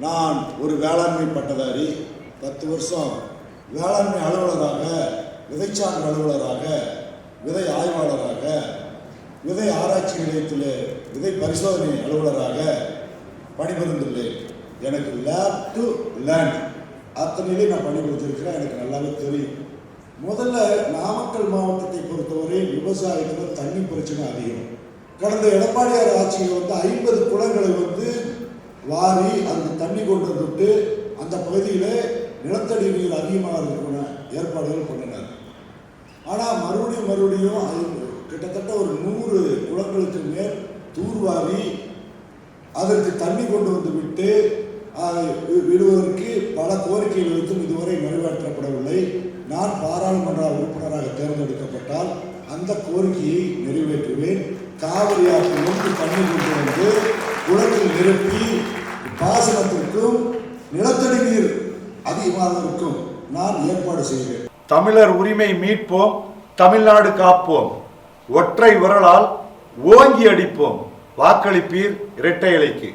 நான் ஒரு வேளாண்மை பட்டதாரி பத்து வருஷம் வேளாண்மை அலுவலராக விதைச்சான் அலுவலராக விதை ஆய்வாளராக விதை ஆராய்ச்சி நிலையத்தில் விதை பரிசோதனை அலுவலராக பணிபுரிந்துள்ளேன். எனக்கு லேப் டு லேண்ட் அத்தனையிலே நான் பணிபுரிஞ்சிருக்கிறேன். எனக்கு நல்லாவே தெரியும். முதல்ல நாமக்கல் மாவட்டத்தை பொறுத்தவரை விவசாயத்தில் தண்ணி பிரச்சனை அதிகம். கடந்த எடப்பாடியார் ஆட்சியில் வந்து ஐம்பது குளங்களை வாரி அந்த தண்ணி கொண்டு வந்துட்டு அந்த பகுதியில் நிலத்தடி நீர் அதிகமாக இருக்கிற ஏற்பாடுகள் பண்ணினார். ஆனால் மறுபடியும் மறுபடியும் அது கிட்டத்தட்ட ஒரு நூறு குளங்களுக்கு மேல் தூர்வாரி அதற்கு தண்ணி கொண்டு வந்து விட்டு அதை விடுவதற்கு பல கோரிக்கைகள் வைத்தும் இதுவரை நிறைவேற்றப்படவில்லை. நான் பாராளுமன்ற உறுப்பினராக தேர்ந்தெடுக்கப்பட்டால் அந்த கோரிக்கையை நிறைவேற்றுவேன். காவிரி ஆற்றிலிருந்து தண்ணி கொண்டு வந்து குளத்தில் நிரப்பி பாசனத்திற்கும் நிலத்தடி நீர் அதிகமாவதற்கும் நான் ஏற்பாடு செய்வேன் தமிழர் உரிமை மீட்போம் தமிழ்நாடு காப்போம். ஒற்றை விரலால் ஓங்கி அடிப்போம். வாக்களிப்பீர் இரட்டை இலைக்கு.